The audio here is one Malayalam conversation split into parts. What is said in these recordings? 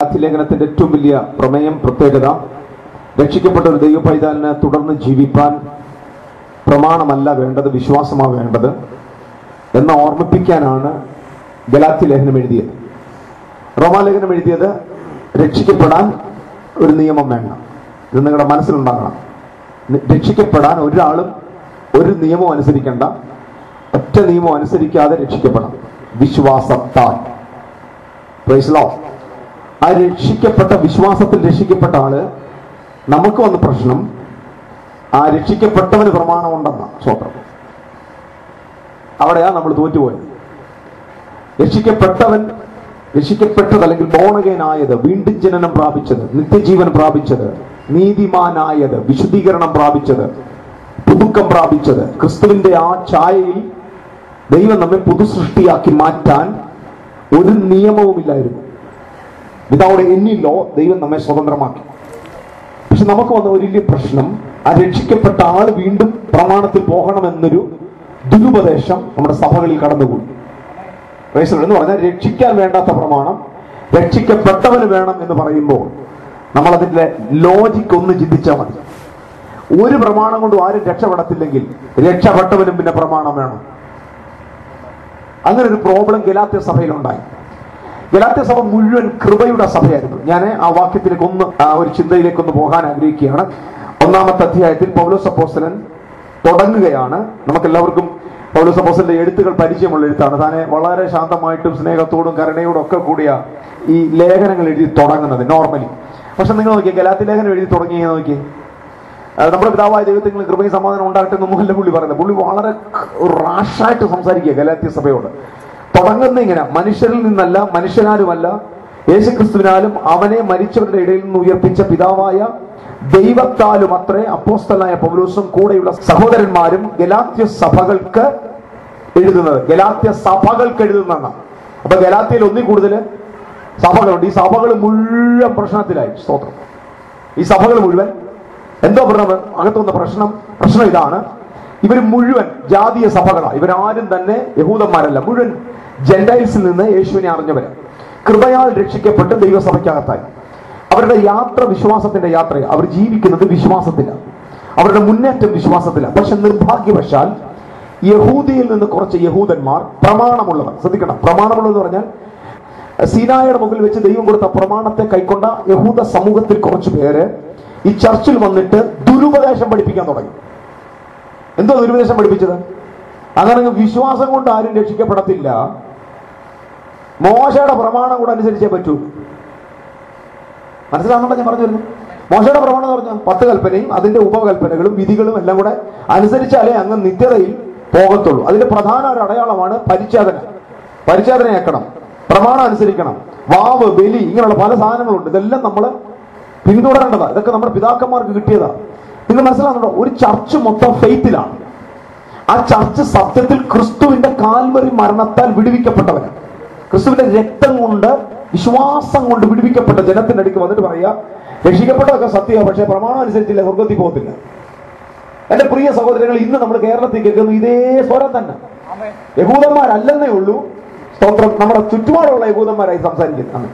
ലേഖനത്തിന്റെ ഏറ്റവും വലിയ പ്രമേയം പ്രത്യേകത രക്ഷിക്കപ്പെട്ട ഒരു ദൈവ പൈതാലിന് തുടർന്ന് ജീവിപ്പാൻ പ്രമാണമല്ല വേണ്ടത് വിശ്വാസമാണ് വേണ്ടത് എന്ന് ഓർമ്മിപ്പിക്കാനാണ് ഗലാത്തി ലേഖനം എഴുതിയത്. റോമാലേഖനം എഴുതിയത് രക്ഷിക്കപ്പെടാൻ ഒരു നിയമം വേണം. ഇത് നിങ്ങളുടെ മനസ്സിലുണ്ടാകണം. രക്ഷിക്കപ്പെടാൻ ഒരാളും ഒരു നിയമം അനുസരിക്കേണ്ട. ഒറ്റ നിയമം അനുസരിക്കാതെ രക്ഷിക്കപ്പെടാം വിശ്വാസത്താൽ Lord. ആ രക്ഷിക്കപ്പെട്ട വിശ്വാസത്തിൽ രക്ഷിക്കപ്പെട്ട ആൾ നമുക്ക് വന്ന പ്രശ്നം ആ രക്ഷിക്കപ്പെട്ടവന് പ്രമാണമുണ്ടെന്ന സ്വത്രം അവിടെയാ നമ്മൾ തോറ്റുപോയത്. രക്ഷിക്കപ്പെട്ടവൻ രക്ഷിക്കപ്പെട്ടത് അല്ലെങ്കിൽ ബോണകേനായത് വീണ്ടും ജനനം പ്രാപിച്ചത് നിത്യജീവൻ പ്രാപിച്ചത് നീതിമാനായത് വിശുദ്ധീകരണം പ്രാപിച്ചത് പുതുക്കം പ്രാപിച്ചത് ക്രിസ്തുവിന്റെ ആ ഛായയിൽ ദൈവം നമ്മെ പുതുസൃഷ്ടിയാക്കി മാറ്റാൻ ഒരു നിയമവുമില്ലായിരുന്നു. വിതൗട്ട് എനി ലോ ദൈവം നമ്മെ സ്വതന്ത്രമാക്കി. പക്ഷെ നമുക്ക് വന്ന ഒരു വലിയ പ്രശ്നം ആ രക്ഷിക്കപ്പെട്ട ആൾ വീണ്ടും പ്രമാണത്തിൽ പോകണമെന്നൊരു ദുരുപദേശം നമ്മുടെ സഭകളിൽ കടന്നുകൂടി എന്ന് പറഞ്ഞാൽ രക്ഷിക്കാൻ വേണ്ടാത്ത പ്രമാണം രക്ഷിക്കപ്പെട്ടവന് വേണം എന്ന് പറയുമ്പോൾ നമ്മൾ അതിന്റെ ലോജിക്ക് ഒന്ന് ചിന്തിച്ചാൽ മതി. ഒരു പ്രമാണം കൊണ്ടും ആരും രക്ഷപ്പെടത്തില്ലെങ്കിൽ രക്ഷപ്പെട്ടവനും പിന്നെ പ്രമാണം വേണം. അങ്ങനെ ഒരു പ്രോബ്ലം ഗലാത്യ സഭയിലുണ്ടായി. ഗലാത്യ സഭ മുഴുവൻ കൃപയുടെ സഭയായിരുന്നു. ഞാൻ ആ വാക്യത്തിലേക്ക് ഒന്ന് ആ ഒരു ചിന്തയിലേക്ക് ഒന്ന് പോകാൻ ആഗ്രഹിക്കുകയാണ്. ഒന്നാമത്തെ അധ്യായത്തിൽ പൗലോസ് അപ്പോസ്തലൻ തുടങ്ങുകയാണ്. നമുക്ക് എല്ലാവർക്കും പൗലോസ് അപ്പോസ്തലന്റെ എഴുത്തുകൾ പരിചയമുള്ള എഴുത്താണ് താനെ വളരെ ശാന്തമായിട്ടും സ്നേഹത്തോടും കരുണയോടും ഒക്കെ കൂടിയ ഈ ലേഖനങ്ങൾ എഴുതി തുടങ്ങുന്നത് നോർമലി പക്ഷെ നിങ്ങൾ നോക്കിയേ ഗലാത്തി ലേഖനം എഴുതി തുടങ്ങി നോക്കിയേ. നമ്മുടെ പിതാവായ ദൈവത്തിന് കൃപയും സമാധാനം ഉണ്ടാകട്ടെ എന്ന് എന്നൊന്നുമല്ല പുള്ളി പറയുന്നത്. പുള്ളി വളരെ റാഷായിട്ട് സംസാരിക്കുക ഗലാത്യ സഭയോട്. തുടങ്ങുന്ന ഇങ്ങനെ. മനുഷ്യരിൽ നിന്നല്ല മനുഷ്യനാലുമല്ല യേശുക്രിസ്തുവിനാലും അവനെ മരിച്ചവരുടെ ഇടയിൽ നിന്ന് ഉയർപ്പിച്ച പിതാവായ ദൈവത്താലും അത്രേ അപ്പോസ്തലായ പൗലോസും കൂടെയുള്ള സഹോദരന്മാരും ഗലാത്യ സഭകൾക്ക് എഴുതുന്നത്. ഗലാത്യ സഭകൾക്ക് എഴുതുന്നതാണ്. അപ്പൊ ഗലാത്യയിൽ ഒന്നിൽ കൂടുതൽ സഭകളുണ്ട്. ഈ സഭകൾ മുഴുവൻ പ്രശ്നത്തിലായി. സ്തോത്രം. ഈ സഭകൾ മുഴുവൻ. എന്തോ പ്രശ്നം അകത്തു വന്ന പ്രശ്നം പ്രശ്നം ഇതാണ്. ഇവർ മുഴുവൻ ജാതീയ സഭകളാണ് ഇവരാരും തന്നെ യഹൂദന്മാരല്ല. മുഴുവൻ ജെൻഡൈൽസിൽ നിന്ന് യേശുവിനെ അറിഞ്ഞവര്. കൃപയാൽ രക്ഷിക്കപ്പെട്ട് ദൈവസഭയ്ക്കകത്തായി. അവരുടെ യാത്ര വിശ്വാസത്തിന്റെ യാത്രയാണ് അവർ ജീവിക്കുന്നത് വിശ്വാസത്തില. അവരുടെ മുന്നേറ്റം വിശ്വാസത്തില. പക്ഷെ നിർഭാഗ്യവശാൽ യഹൂദിയിൽ നിന്ന് കുറച്ച് യഹൂദന്മാർ പ്രമാണമുള്ളവർ. ശ്രദ്ധിക്കണം. പ്രമാണമുള്ളതെന്ന് പറഞ്ഞാൽ സീനായുടെ മുകളിൽ വെച്ച് ദൈവം കൊടുത്ത പ്രമാണത്തെ കൈക്കൊണ്ട യഹൂദ സമൂഹത്തിൽ കുറച്ച് പേര് ഈ ചർച്ചിൽ വന്നിട്ട് ദുരുപദേശം പഠിപ്പിക്കാൻ തുടങ്ങി. എന്തോ ദുരുപദേശം പഠിപ്പിച്ചത്? അങ്ങനെ വിശ്വാസം കൊണ്ട് ആരും രക്ഷിക്കപ്പെടത്തില്ല. മോശയുടെ പ്രമാണം കൂടെ അനുസരിച്ചേ പറ്റൂ. മനസ്സിലാകുന്നുണ്ടോ ഞാൻ പറഞ്ഞു വരുന്നു മോശയുടെ പ്രമാണം എന്ന് പറഞ്ഞാൽ പത്ത് കൽപ്പനയും അതിന്റെ ഉപകൽപ്പനകളും വിധികളും എല്ലാം കൂടെ അനുസരിച്ചാലേ അങ്ങ് നിത്യതയിൽ പോകത്തുള്ളൂ. അതിന്റെ പ്രധാന ഒരു അടയാളമാണ് പരിച്ഛേദന. പരിച്ഛേദനയാക്കണം പ്രമാണം അനുസരിക്കണം. വാവ് ബലി ഇങ്ങനെയുള്ള പല സാധനങ്ങളുണ്ട്. ഇതെല്ലാം നമ്മൾ പിന്തുടരേണ്ടതാണ് ഇതൊക്കെ നമ്മുടെ പിതാക്കന്മാർക്ക് കിട്ടിയതാ. നിങ്ങൾ മനസ്സിലാകുന്നുണ്ടോ ഒരു ചർച്ച് മൊത്തം ഫെയ്ത്തിലാണ്. ആ ചർച്ച് സത്യത്തിൽ ക്രിസ്തുവിന്റെ കാൽവറി മരണത്താൽ വിടുവിക്കപ്പെട്ടവന് ക്രിസ്തുവിന്റെ രക്തം കൊണ്ട് വിശ്വാസം കൊണ്ട് വിടുവിക്കപ്പെട്ട ജനത്തിന്റെ അടുക്ക് വന്നിട്ട് പറയാ രക്ഷിക്കപ്പെട്ടതൊക്കെ സത്യമാണ് പക്ഷെ പ്രമാണം അനുസരിച്ചില്ല സ്വർഗത്തിൽ പോകത്തില്ല. എന്റെ പ്രിയ സഹോദരങ്ങൾ ഇന്ന് നമ്മൾ കേരളത്തിൽ കേൾക്കുന്നു ഇതേ സ്വരം തന്നെ. യഹൂദന്മാരല്ലെന്നേ ഉള്ളൂ. സ്തോത്രം നമ്മുടെ ചുറ്റുപാടുള്ള യഹൂദന്മാരായി സംസാരിക്കുന്നത്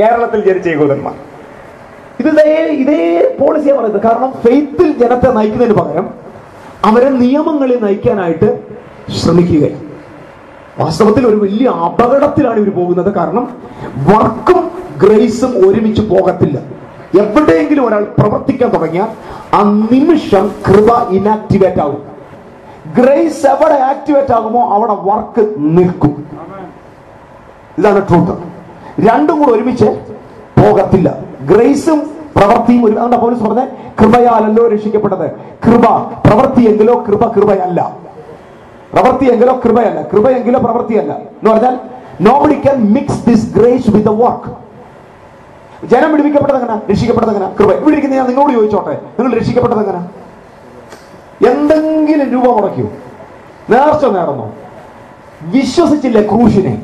കേരളത്തിൽ ജനിച്ച യഹൂദന്മാർ. ഇത് ഇതേ ഇതേ പോളിസിയാണ് പറയുന്നത്. കാരണം ഫെയ്ത്തിൽ ജനത്തെ നയിക്കുന്നതിന് പകരം അവരെ നിയമങ്ങളിൽ നയിക്കാനായിട്ട് ശ്രമിക്കുകയാണ്. വാസ്തവത്തിൽ ഒരു വലിയ അപകടത്തിലാണ് ഇവർ പോകുന്നത്. കാരണം വർക്കും ഗ്രേസും ഒരുമിച്ച് പോകത്തില്ല. എവിടെയെങ്കിലും ഒരാൾ പ്രവർത്തിക്കാൻ തുടങ്ങിയാൽ ആ നിമിഷം കൃപ ഇനാക്ടിവേറ്റ് ആകും ഗ്രേസ് എവിടെ ആക്ടിവേറ്റ് ആകുമോ അവിടെ വർക്ക് നിൽക്കും. ഇതാണ് ട്രൂത്ത് രണ്ടും കൂടെ ഒരുമിച്ച് പോകത്തില്ല. ഗ്രേസും പ്രവൃത്തിയും ഒരു പോലീസ് പറഞ്ഞ കൃപയാലല്ലോ രക്ഷിക്കപ്പെട്ടത്. കൃപ പ്രവൃത്തിയെങ്കിലോ കൃപ കൃപയല്ല. പ്രവൃത്തിയെങ്കിലോ കൃപയല്ല കൃപയെങ്കിലോ പ്രവൃത്തിയല്ല എന്ന് പറഞ്ഞാൽ nobody can mix this grace with the work ജനം വിടുവിക്കപ്പെട്ടത് എങ്ങനെ? രക്ഷിക്കപ്പെട്ടത് എങ്ങനെ? കൃപ. ഇവിടെ ഇരിക്കുന്ന ഞാൻ നിങ്ങളോട് ചോദിച്ചോട്ടെ? നിങ്ങൾ രക്ഷിക്കപ്പെട്ടത് എങ്ങനെ? എന്തെങ്കിലും രൂപ മുടക്കിയോ? നേർച്ച നേടുന്നു? വിശ്വസിച്ചില്ലേ ക്രൂശിനെ?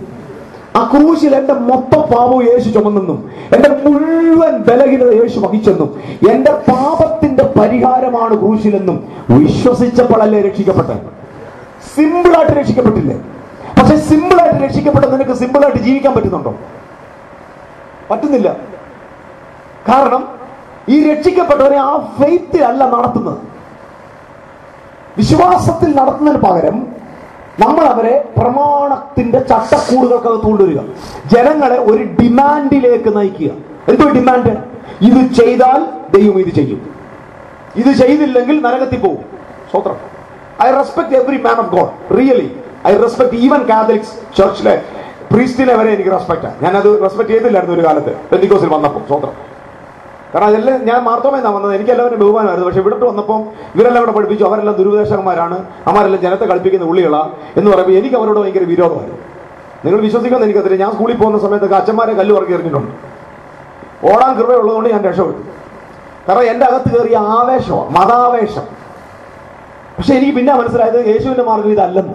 ആ ക്രൂശിൽ എന്റെ മൊത്തം പാപവും യേശു ചുമന്നെന്നും എന്റെ മുഴുവൻ ബലഹീനത യേശു വഹിച്ചെന്നും എന്റെ പാപത്തിന്റെ പരിഹാരമാണ് ക്രൂശിലെന്നും വിശ്വസിച്ചപ്പോഴല്ലേ രക്ഷിക്കപ്പെട്ടത്? സിമ്പിളായിട്ട് രക്ഷിക്കപ്പെട്ടില്ലേ? പക്ഷെ സിമ്പിളായിട്ട് രക്ഷിക്കപ്പെട്ട നിനക്ക് സിമ്പിളായിട്ട് ജീവിക്കാൻ പറ്റുന്നുണ്ടോ? പറ്റുന്നില്ല. കാരണം ഈ രക്ഷിക്കപ്പെട്ടവരെ ആ ഫെയ്ത്തിൽ അല്ല നടത്തുന്നത്. വിശ്വാസത്തിൽ നടത്തുന്നതിന് പകരം നമ്മൾ അവരെ പ്രമാണത്തിന്റെ ചട്ടക്കൂടുകൾക്കകത്ത് കൊണ്ടുവരിക. ജനങ്ങളെ ഒരു ഡിമാൻഡിലേക്ക് നയിക്കുക. എന്തോ ഡിമാൻഡ് ഇത് ചെയ്താൽ ദൈവം ഇത് ചെയ്യും. ഇത് ചെയ്തില്ലെങ്കിൽ നരകത്തിൽ പോകും. സ്വത്രം I respect every man of God really I respect even Catholics ചർച്ചിലെ പ്രീസ്റ്റിനെ വരെ എനിക്ക് റെസ്പെക്ട് ഞാനത് റെസ്പെക്ട് ചെയ്തില്ലായിരുന്നു ഒരു കാലത്ത് പെന്തിക്കോസിൽ വന്നപ്പോൾ സ്വന്തം. കാരണം അതെല്ലാം ഞാൻ മാർത്തോമെന്നാ വന്നത്. എനിക്ക് എല്ലാവരും ബഹുമാനമായിരുന്നു. പക്ഷെ ഇവിടോട്ട് വന്നപ്പോൾ ഇവരെല്ലാം ഇവിടെ പഠിപ്പിച്ചു. അവരെല്ലാം ദുരുപദേശകന്മാരാണ്. അവരെല്ലാം ജനത്തെ കളിപ്പിക്കുന്ന ഉള്ളികളാ എന്ന് പറയുമ്പോൾ എനിക്ക് അവരോട് ഭയങ്കര വിരോധമായിരുന്നു. നിങ്ങൾ വിശ്വസിക്കുമെന്ന് എനിക്കറിയില്ല. ഞാൻ സ്കൂളിൽ പോകുന്ന സമയത്തൊക്കെ അച്ഛന്മാരെ കല്ല് പറക്കി എറിഞ്ഞിട്ടുണ്ട്. ഓടാൻ കൃപയുള്ളതുകൊണ്ട് ഞാൻ രക്ഷപ്പെട്ടു. കാരണം എന്റെ അകത്ത് കയറിയ ആവേശമാണ് മതാവേശം. പക്ഷെ എനിക്ക് പിന്നെ മനസ്സിലായത് യേശുവിന്റെ മാർഗം ഇതല്ലെന്ന്.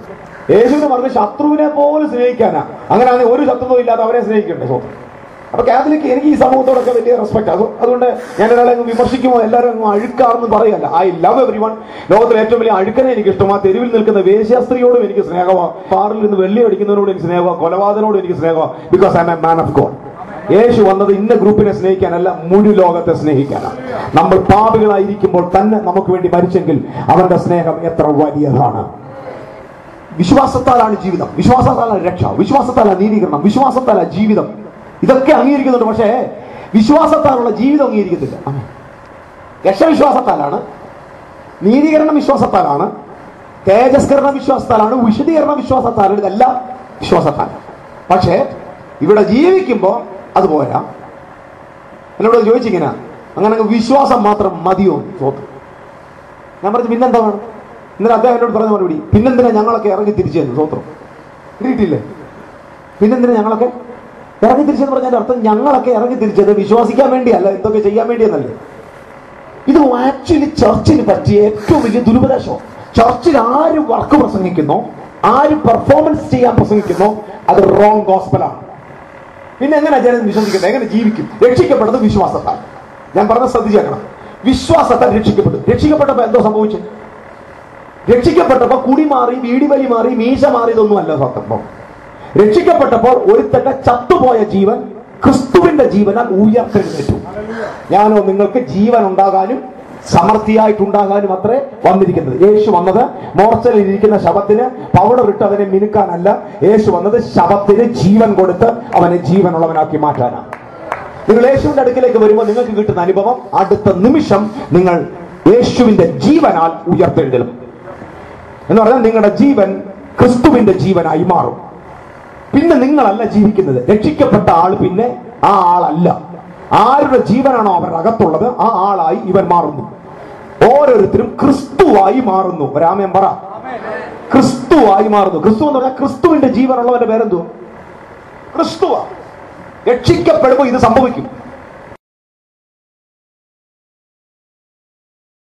യേശുവിന്റെ മാർഗം ശത്രുവിനെ പോലും സ്നേഹിക്കാനാ. അങ്ങനെയാണെങ്കിൽ ഒരു ശത്രുവും ഇല്ലാതെ അവരെ സ്നേഹിക്കണ്ടേ സോ? അപ്പൊ കാത്തലിക് എനിക്ക് ഈ സമൂഹത്തോടൊക്കെ വലിയ റെസ്പെക്ട് അത് അതുകൊണ്ട് ഞാൻ ഒരാളെ വിമർശിക്കുമോ? എല്ലാവരും അങ്ങ് അഴുക്കാർന്ന് പറയല്ല. ഐ ലവ് എവറി വൺ ലോകത്തിലെ ഏറ്റവും വലിയ അഴുക്കനെ എനിക്ക് ഇഷ്ടമാ തെരുവിൽ നിൽക്കുന്ന വേശ്യാസ്ത്രീയോടും എനിക്ക് സ്നേഹമാണ് പാറിൽ നിന്ന് വെള്ളി അടിക്കുന്നതിനോട് എനിക്ക് സ്നേഹമാണ് കൊലപാതകനോട് എനിക്ക് സ്നേഹമാണ് because I'm a man of God യേശു വന്നത് ഇന്ന ഗ്രൂപ്പിനെ സ്നേഹിക്കാനല്ല മുഴു ലോകത്തെ സ്നേഹിക്കാനാണ്. നമ്മൾ പാപികളായിരിക്കുമ്പോൾ തന്നെ നമുക്ക് വേണ്ടി മരിച്ചെങ്കിൽ അവന്റെ സ്നേഹം എത്ര വലിയതാണ്. വിശ്വാസത്താലാണ് ജീവിതം. വിശ്വാസത്താലാണ് രക്ഷ. വിശ്വാസത്താലാണ് നീതീകരണം. വിശ്വാസത്താലാണ് ജീവിതം. ഇതൊക്കെ അംഗീകരിക്കുന്നുണ്ട് പക്ഷേ വിശ്വാസത്താലുള്ള ജീവിതം അംഗീകരിക്കത്തില്ല. രക്ഷവിശ്വാസത്താലാണ് നീതീകരണ വിശ്വാസത്താലാണ് തേജസ്കരണ വിശ്വാസത്താലാണ് വിശദീകരണ വിശ്വാസത്താലാണ് ഇതെല്ലാം വിശ്വാസത്താലാണ്. പക്ഷേ ഇവിടെ ജീവിക്കുമ്പോൾ അത് പോരാ. എന്നോട് ചോദിച്ചിങ്ങനെ. അങ്ങനെ വിശ്വാസം മാത്രം മതിയോ തോന്നും ഞാൻ പറഞ്ഞു പിന്നെന്താ വേണം ഇന്നലെ അദ്ദേഹം എന്നോട് പറഞ്ഞ മറുപടി പിന്നെന്തിനാ ഞങ്ങളൊക്കെ ഇറങ്ങി തിരിച്ചെന്ന് സ്വത്രം കിട്ടിയില്ലേ പിന്നെന്തിനാ ഞങ്ങളൊക്കെ ഇറങ്ങി തിരിച്ചെന്ന് പറഞ്ഞതിന്റെ അർത്ഥം ഞങ്ങളൊക്കെ ഇറങ്ങി തിരിച്ചത് വിശ്വസിക്കാൻ വേണ്ടിയല്ല എന്തൊക്കെ ചെയ്യാൻ വേണ്ടിയെന്നല്ലേ. ഇത് ആക്ച്വലി ചർച്ചിന് പറ്റിയ ഏറ്റവും വലിയ ദുരുപദേശം. ചർച്ചിൽ ആര് വർക്ക് പ്രസംഗിക്കുന്നോ ആര് പെർഫോമൻസ് ചെയ്യാൻ പ്രസംഗിക്കുന്നോ അത് റോങ് ഗോസ്പലാണ് പിന്നെ എങ്ങനെ ജനം വിശ്വസിക്കട്ടെ? എങ്ങനെ ജീവിക്കും? രക്ഷിക്കപ്പെടുന്നത് വിശ്വാസത്താൽ. ഞാൻ പറഞ്ഞ ശ്രദ്ധിച്ചേക്കണം. വിശ്വാസത്താൽ രക്ഷിക്കപ്പെട്ടു രക്ഷിക്കപ്പെട്ടപ്പോ എന്തോ സംഭവിച്ചു? രക്ഷിക്കപ്പെട്ടപ്പോ കുടി മാറി വീടിവലി മാറി മീശ മാറിയതൊന്നും അല്ല സത്യപ്പോ രക്ഷിക്കപ്പെട്ടപ്പോൾ ഒരുത്തന്റെ ചത്തുപോയ ജീവൻ ക്രിസ്തുവിന്റെ ജീവനാൽ ഉയർത്തെഴുന്നേറ്റു. ഞാനോ നിങ്ങൾക്ക് ജീവൻ ഉണ്ടാകാനും സമൃദ്ധിയായിട്ടുണ്ടാകാനും അത്രേ വന്നിരിക്കുന്നത്. യേശു വന്നത് മോർച്ചയിൽ ഇരിക്കുന്ന ശവത്തിന് പൗഡർ ഇട്ട് അതിനെ മിനുക്കാനല്ല. യേശു വന്നത് ശവത്തിന് ജീവൻ കൊടുത്ത് അവനെ ജീവനുള്ളവനാക്കി മാറ്റാനാണ്. നിങ്ങൾ യേശുവിന്റെ അടുക്കിലേക്ക് വരുമ്പോൾ നിങ്ങൾക്ക് കിട്ടുന്ന അനുഭവം അടുത്ത നിമിഷം നിങ്ങൾ യേശുവിന്റെ ജീവനാൽ ഉയർത്തെഴുതലും എന്ന് പറഞ്ഞാൽ നിങ്ങളുടെ ജീവൻ ക്രിസ്തുവിന്റെ ജീവനായി മാറും. പിന്നെ നിങ്ങളല്ല ജീവിക്കുന്നത്. രക്ഷിക്കപ്പെട്ട ആൾ പിന്നെ ആ ആളല്ല. ആരുടെ ജീവനാണോ അവരുടെ അകത്തുള്ളത് ആ ആളായി ഇവൻ മാറുന്നു. ഓരോരുത്തരും ക്രിസ്തുവായി മാറുന്നു. രാമയം പറ. ക്രിസ്തുവായി മാറുന്നു. ക്രിസ്തു എന്ന് പറഞ്ഞാൽ ക്രിസ്തുവിന്റെ ജീവനുള്ളവന്റെ പേരെന്തു ക്രിസ്തുവാ. രക്ഷിക്കപ്പെടുമ്പോൾ ഇത് സംഭവിക്കും.